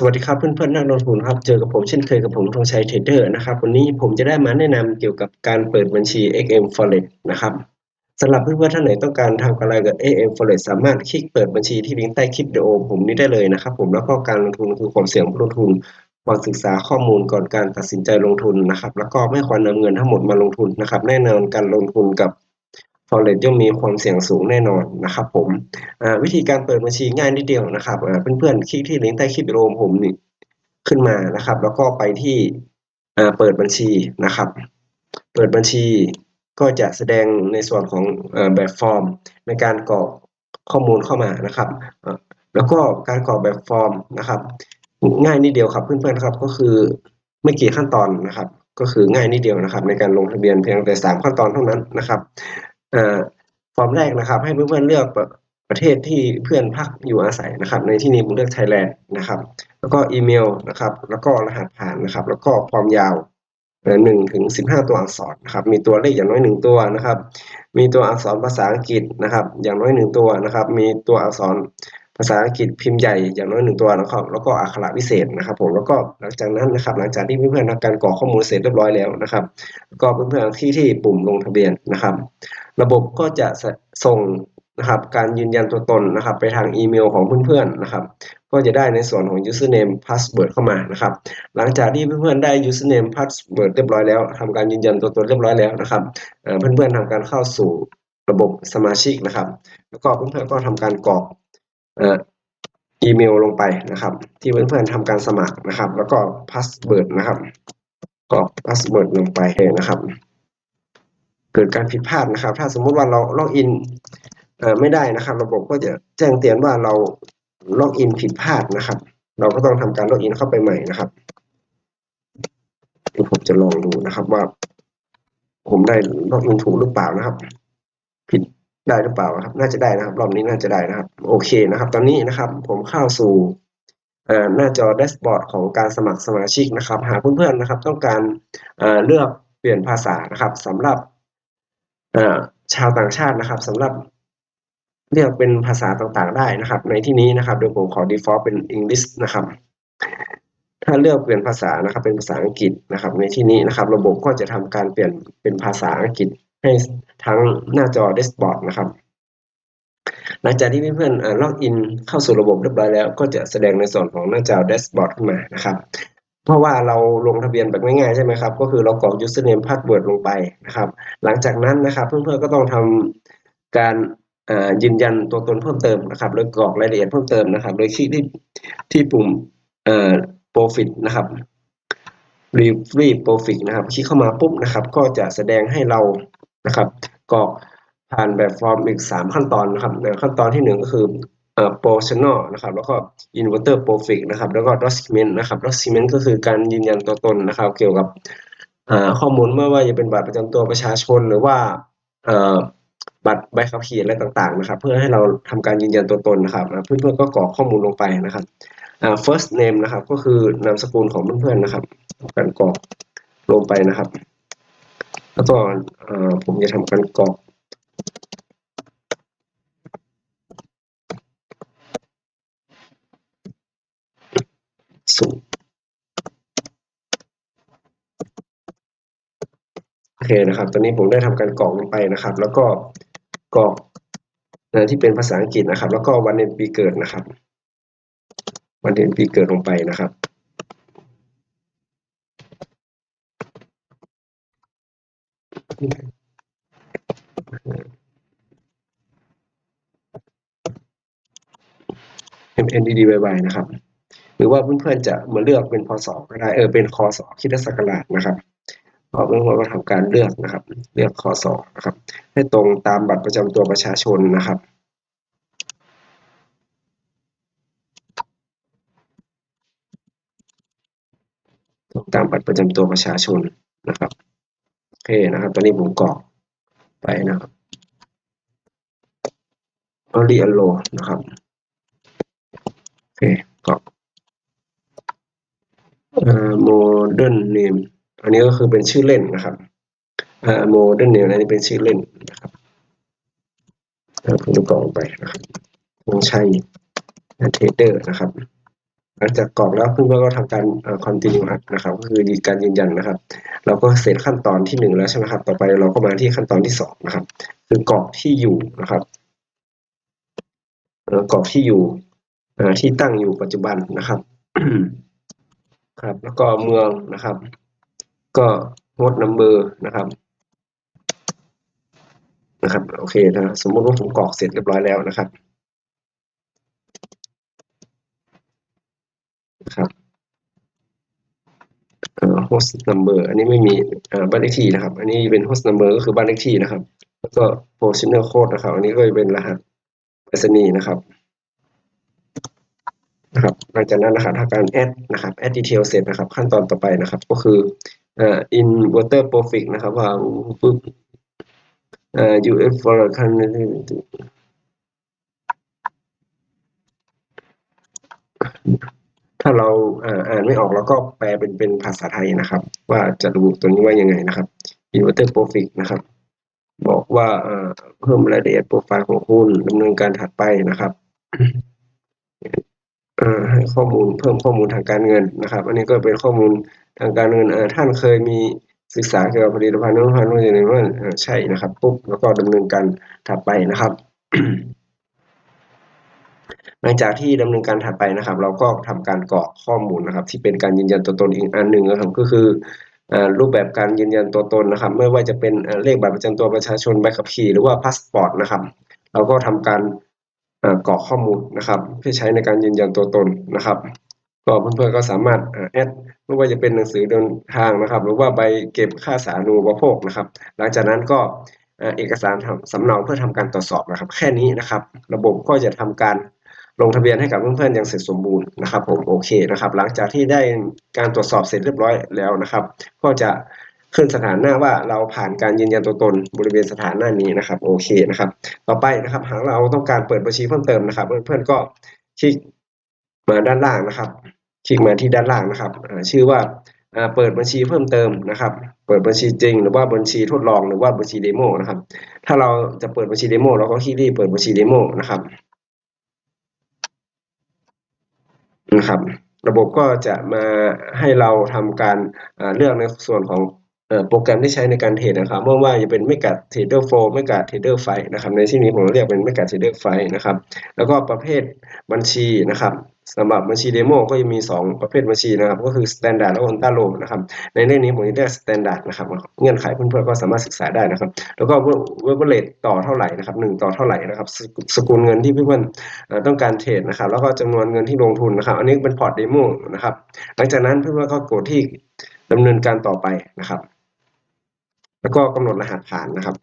สวัสดีครับเพื่อนๆนักลงทุนครับ เจอกับผมเช่นเคยกับผมธงชัยเทรดเดอร์นะครับ วันนี้ผมจะได้มาแนะนำเกี่ยวกับการเปิดบัญชี XM Forex นะครับสำหรับเพื่อนๆท่านไหนต้องการทำกำไรกับ XM Forex สามารถคลิกเปิดบัญชีที่ลิงก์ใต้คลิปวิดีโอผมนี้ได้เลยนะครับ ผมแล้วก็การลงทุนคือความเสี่ยงผู้ลงทุนควรศึกษาข้อมูลก่อนการตัดสินใจลงทุนนะครับ แล้วก็ไม่ควรนำเงินทั้งหมดมาลงทุนนะครับ แน่นอนการลงทุนกับ Forex ย่อมมีความเสี่ยงสูงแน่นอนนะครับผมวิธีการเปิดบัญชีง่ายนิดเดียวนะครับเพื่อนๆคลิกที่ลิงก์ใต้คลิปวิดีโอผมนี่ขึ้นมานะครับ แล้วก็ไปที่เปิดบัญชีนะครับ เปิดบัญชีก็จะแสดงในส่วนของแบบฟอร์ม ในการกรอกข้อมูลเข้ามานะครับ แล้วก็การกรอกแบบฟอร์มนะครับ ง่ายนิดเดียวครับเพื่อนๆครับก็คือไม่กี่ขั้นตอนนะครับ ก็คือง่ายนิดเดียวนะครับ ในการลงทะเบียนเพียงแต่ 3 ขั้นตอนเท่านั้นนะครับ ฟอร์มแรกนะครับ ให้เพื่อนๆเลือกประเทศที่เพื่อนพักอยู่อาศัยนะครับ ในที่นี้ผมเลือกไทยแลนด์นะครับ แล้วก็อีเมลนะครับ แล้วก็รหัสผ่านนะครับ แล้วก็ความยาวหนึ่งถึงสิบห้าตัวอักษรนะครับ มีตัวเลขอย่างน้อยหนึ่งตัวนะครับ มีตัวอักษรภาษาอังกฤษนะครับ อย่างน้อยหนึ่งตัวนะครับ มีตัวอักษรภาษาอังกฤษพิมพ์ใหญ่อย่างน้อยหนึ่งตัวนะครับ แล้วก็อักขระพิเศษนะครับ ผมแล้วก็หลังจากนั้นนะครับ หลังจากที่เพื่อนๆทำการกรอกข้อมูลเสร็จเรียบร้อยแล้วนะครับ ก็เพื่อนๆที่ที่ปุ่มลงทะเบียนนะครับ ระบบก็จะส่งนะครับการยืนยันตัวตนนะครับ ไปทางอีเมลของเพื่อนๆนะครับ ก็จะได้ในส่วนของ username password เข้ามานะครับ หลังจากที่เพื่อนๆได้ username password เรียบร้อยแล้วทำการยืนยันตัวตนเรียบร้อยแล้วนะครับเพื่อนๆทำการเข้าสู่ระบบสมาชิกนะครับ แล้วก็เพื่อนๆก็ทำการกรอกอีเมลลงไปนะครับ ที่เพื่อนๆทำการสมัครนะครับ แล้วก็พาสเวิร์ดนะครับกรอกพาสเวิร์ดลงไปนะครับ กิดการผิดพลาดนะครับ ถ้าสมมุติว่าเราล็อกอินไม่ได้นะครับ ระบบก็จะแจ้งเตือนว่าเราล็อกอินผิดพลาดนะครับ เราก็ต้องทำการล็อกอินเข้าไปใหม่นะครับผมจะลองดูนะครับว่า ผมได้ล็อกอินถูกหรือเปล่านะครับ ผิดได้หรือเปล่าครับ น่าจะได้นะครับ รอบนี้น่าจะได้นะครับ โอเคนะครับ ตอนนี้นะครับ ผมเข้าสู่หน้าจอแดชบอร์ดของการสมัครสมาชิกนะครับ หากเพื่อนๆนะครับ ต้องการเลือกเปลี่ยนภาษานะครับสำหรับ ชาวต่างชาตินะครับสำหรับเลือกเป็นภาษาต่างๆได้นะครับ ในที่นี้นะครับโดยผมขอ default เป็น English นะครับ ถ้าเลือกเปลี่ยนภาษานะครับ เป็นภาษาอังกฤษนะครับ ในที่นี้นะครับ ระบบก็จะทำการเปลี่ยนเป็นภาษาอังกฤษให้ทั้งหน้าจอแดชบอร์ดนะครับ หลังจากที่เพื่อนๆล็อกอินเข้าสู่ระบบเรียบร้อยแล้ว ก็จะแสดงในส่วนของหน้าจอแดชบอร์ดขึ้นมานะครับ เพราะว่าเราลงทะเบียนแบบง่ายๆใช่ไหมครับ ก็คือเรากรอก username password ลงไปนะครับ หลังจากนั้นนะครับ เพื่อนๆก็ต้องทำการยืนยันตัวตนเพิ่มเติมนะครับ โดยกรอกรายละเอียดเพิ่มเติมนะครับ โดยคลิกที่ที่ปุ่ม profit นะครับ refree profit นะครับ คลิกเข้ามาปุ๊บนะครับ ก็จะแสดงให้เรานะครับกรอกผ่านแบบฟอร์มอีก 3 ขั้นตอนนะครับในขั้นตอนที่ 1 ก็คือ เอ่อ proportional นะครับแล้วก็ inverter profit นะครับแล้วก็ document นะครับ document ก็คือการยืนยันตัวตนนะครับ เกี่ยวกับข้อมูลไม่ว่าจะเป็นบัตรประจำตัวประชาชนหรือว่าบัตรใบขับขี่อะไรต่างๆนะครับ เพื่อให้เราทำการยืนยันตัวตนนะครับเพื่อนๆก็กรอกข้อมูลลงไปนะครับ first name นะครับ ก็คือนามสกุลของเพื่อนๆนะครับการกรอกลงไปนะครับ แล้วก็ผมจะทำการกรอกสูตรโอ เคนะครับ ตอนนี้ผมได้ทำการกรอกลงไปนะครับ แล้วก็กรอกที่เป็นภาษาอังกฤษนะครับ แล้วก็วันเดือนปีเกิดนะครับ วันเดือนปีเกิดลงไปนะครับ MNDD ไวๆนะครับ หรือว่าเพื่อนๆจะมาเลือกเป็นพศก็ได้เออเป็นคศคิดศักราชนะครับ พอเพื่อนๆก็ทำการเลือกนะครับ เลือกคศนะครับ ให้ตรงตามบัตรประจำตัวประชาชนนะครับตามบัตรประจำตัวประชาชนนะครับโอเคนะครับ ตอนนี้ผมกรอกไปนะครับอรีอโลนะครับโอเคกรอกโมเดิร์นเนม อันนี้ก็คือเป็นชื่อเล่นนะครับโมเดิร์นเนมอันนี้เป็นชื่อเล่นนะครับผมจะกรอกไปนะครับวงชัยเทเดอร์นะครับ หลังจากกรอกแล้วเพื่อนก็ทำการเอ่อ continue นะครับ ก็คือดีการยืนยันนะครับ เราก็เสร็จขั้นตอนที่หนึ่งแล้วใช่ไหมครับ ต่อไปเราก็มาที่ขั้นตอนที่สองนะครับ คือกรอกที่อยู่นะครับเกรอกที่อยู่ที่ตั้งอยู่ปัจจุบันนะครับ ครับ แล้วก็เมืองนะครับ ก็งดนัมเบอร์นะครับนะครับโอเคนะสมมติว่าผมกรอกเสร็จเรียบร้อยแล้วนะครับนะครับเอ่อ host number อันนี้ไม่มีเอ่อบ้านเลขที่นะครับ อันนี้เป็น host number ก็คือบ้านเลขที่นะครับ แล้วก็ positional code นะครับ อันนี้ก็จะเป็นรหัสไปรษณีย์นะครับนะครับหลังจากนั้นนะครับถ้าการ add นะครับ add detail เสร็จนะครับ ขั้นตอนต่อไปนะครับ ก็คือ อ่อ inverter prefix นะครับว่าปุ๊บอ่อ uf for a ถ้าเราอ่านไม่ออกเราก็แปลเป็นเป็นภาษาไทยนะครับ ว่าจะดูตัวนี้ว่ายังไงนะครับ inverter prefix นะครับ บอกว่าเพิ่มรายละเอียดโปรไฟล์ของคุณดำเนินการถัดไปนะครับให้ข้อมูลเพิ่มข้อมูลทางการเงินนะครับ อันนี้ก็เป็นข้อมูล ทางการเงินท่านเคยมีศึกษาเกี่ยวกับผลิตภัณฑ์นั้นพันธุ์นี้ว่าเอ่อใช่นะครับปุ๊บแล้วก็ดำเนินการถัดไปนะครับ หลังจากที่ดำเนินการถัดไปนะครับ เราก็ทำการกรอกข้อมูลนะครับ ที่เป็นการยืนยันตัวตนอีกอันหนึ่งนะครับก็คือรูปแบบการยืนยันตัวตนนะครับ ไม่ว่าจะเป็นเลขบัตรประจำตัวประชาชนใบขับขี่หรือว่าพาสปอร์ตนะครับ เราก็ทำการเกรอกข้อมูลนะครับ เพื่อใช้ในการยืนยันตัวตนนะครับ ก็เพื่อนๆก็สามารถแอดไม่ว่าจะเป็นหนังสือเดินทางนะครับ หรือว่าใบเก็บค่าสาธารณูปโภคนะครับ หลังจากนั้นก็เอกสารสำเนาเพื่อทำการตรวจสอบนะครับ แค่นี้นะครับ ระบบก็จะทำการลงทะเบียนให้กับเพื่อนๆอย่างเสร็จสมบูรณ์นะครับ ผมโอเคนะครับ หลังจากที่ได้การตรวจสอบเสร็จเรียบร้อยแล้วนะครับ ก็จะขึ้นสถานะว่าเราผ่านการยืนยันตัวตนบริเวณสถานะนี้นะครับโอเคนะครับ ต่อไปนะครับหากเราต้องการเปิดบัญชีเพิ่มเติมนะครับ เพื่อนๆก็คลิกมาด้านล่างนะครับ คลิกมาที่ด้านล่างนะครับชื่อว่าเปิดบัญชีเพิ่มเติมนะครับ เปิดบัญชีจริง หรือว่าบัญชีทดลองหรือว่าบัญชีเดโมนะครับ ถ้าเราจะเปิดบัญชีเดโมเราก็คลิกที่เปิดบัญชีเดโมนะครับนะครับระบบก็จะมาให้เราทำการเลือกในส่วนของโปรแกรมที่ใช้ในการเทรดนะครับไม่ว่าจะเป็น Mega Trader 4 Mega Trader 5นะครับในที่นี้ผมเรียกเป็น Mega Trader 5นะครับ แล้วก็ประเภทบัญชีนะครับ สำหรับบัญชีเดโมก็จะมี 2 ประเภทบัญชีนะครับ ก็คือ Standard และ Ultra Low นะครับ ในเรื่องนี้ผมจะเลือก Standard นะครับ เงื่อนไขเพื่อนๆก็สามารถศึกษาได้นะครับ แล้วก็เวเบเลตต่อเท่าไหร่นะครับ1ต่อเท่าไหร่นะครับ สกุลเงินที่เพื่อนๆเอ่อต้องการเทรดนะครับ แล้วก็จำนวนเงินที่ลงทุนนะครับ อันนี้เป็นพอร์ตเดโมนะครับ หลังจากนั้นเพื่อนๆก็กดที่ดำเนินการต่อไปนะครับ แล้วก็กำหนดรหัสผ่านนะครับ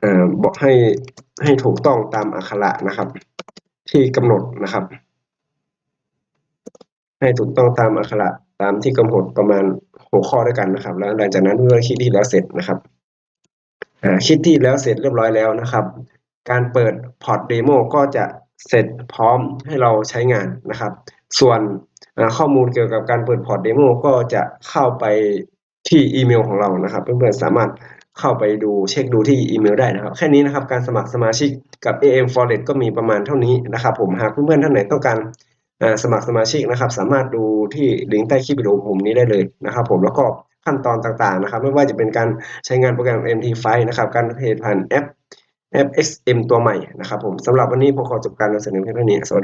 เอ่อบอกให้ให้ถูกต้องตามอักขระนะครับ ที่กำหนดนะครับ ให้ถูกต้องตามอักขระตามที่กำหนดประมาณหกข้อด้วยกันนะครับ แล้วหลังจากนั้นเมื่อคลิกที่แล้วเสร็จนะครับอ่าคลิกที่แล้วเสร็จเรียบร้อยแล้วนะครับ การเปิดพอร์ตเดโมก็จะเสร็จพร้อมให้เราใช้งานนะครับ ส่วนข้อมูลเกี่ยวกับการเปิดพอร์ตเดโมก็จะเข้าไปที่อีเมลของเรานะครับ เพื่อนๆสามารถ เข้าไปดูเช็คดูที่อีเมลได้นะครับ แค่นี้นะครับการสมัครสมาชิกกับ AM Forex ก็มีประมาณเท่านี้นะครับ ผมหากเพื่อนๆท่านไหนต้องการสมัครสมาชิกนะครับ สามารถดูที่ลิงก์ใต้คลิปวิดีโอผมนี้ได้เลยนะครับ ผมแล้วก็ขั้นตอนต่างๆนะครับ ไม่ว่าจะเป็นการใช้งานโปรแกรม MT5 นะครับ การเทรดผ่านแอปแอป XM ตัวใหม่นะครับผมสำหรับวันนี้ผมขอจบการนำเสนอเพียงเท่านี้สวัสดี